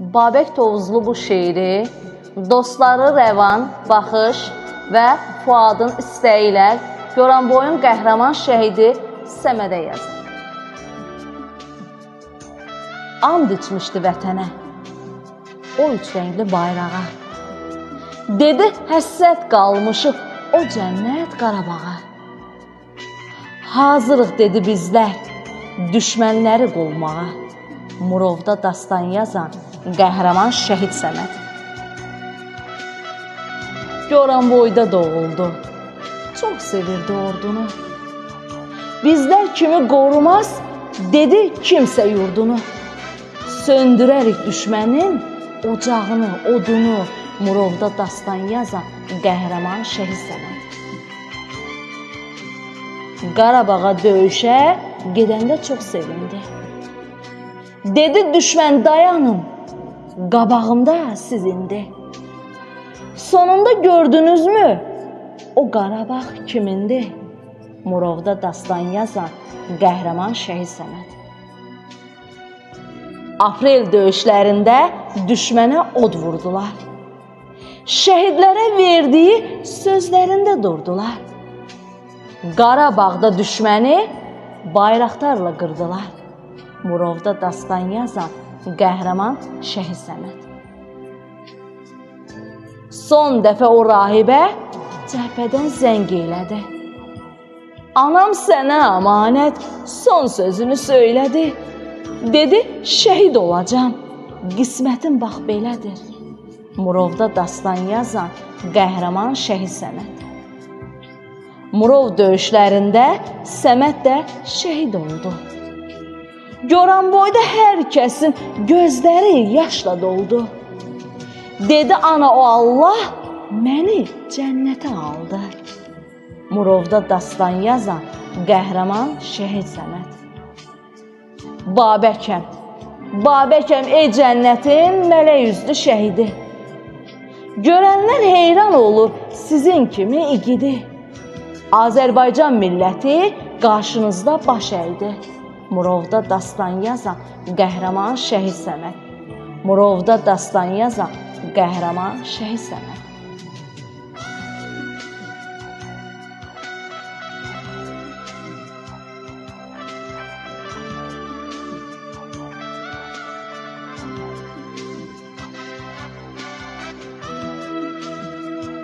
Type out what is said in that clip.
Babək Tovuzlu bu şeiri dostları Rəvan, Baxış və Fuadın istəyi ilə Goranboyun qəhrəman şəhidi Səmədə yazır. And içmişdi vətənə, o üç rəngli bayrağa. Dedi həssət qalmışıq o cənnət Qarabağa. Hazırıq dedi bizlər düşmənləri qovmağa. Murovda dastan yazan qəhrəman şəhid Səməd. Goranboyda doğuldu. Çox sevirdi ordunu. Bizlər kimi qorumaz dedi kimsə yurdunu. Söndürərik düşmənin ocağını, odunu. Murovda dastan yazan qəhrəman şəhid Səməd. Qarabağa döyüşə gedəndə çox sevindi. Dedi düşmən dayanın. Qabağımda siz indi. Sonunda gördünüzmü? O Qarabağ kimindi? Murovda dastan yazan qəhrəman şəhid Səməd. Aprel döyüşlərində düşmənə od vurdular. Şəhidlərə verdiyi sözlərində durdular. Qarabağda düşməni bayraqlarla qırdılar. Murovda dastan yazan qəhrəman şəhid Səməd. Son dəfə o rahibə cəbhədən zəng elədi. Anam sənə əmanət son sözünü söylədi. Dedi, şəhid olacam. Qismətim bax belədir. Murovda dastan yazan qəhrəman şəhid Səməd. Murov döyüşlərində Səməd də şəhid oldu. Goranboyda hər kəsin gözləri yaşla doldu. Dedi ana o Allah məni cənnətə aldı. Murovda dastan yazan qəhrəman şəhid Səməd. Babəkəm, Babəkəm ey cənnətin mələk üzlü şəhidi. Görənlər heyran olur sizin kimi igidi. Azərbaycan milləti qarşınızda baş əydi. Murovda dastan yazan qəhrəman Şəhid Səməd. Murovda dastan yazan qəhrəman Şəhid Səməd.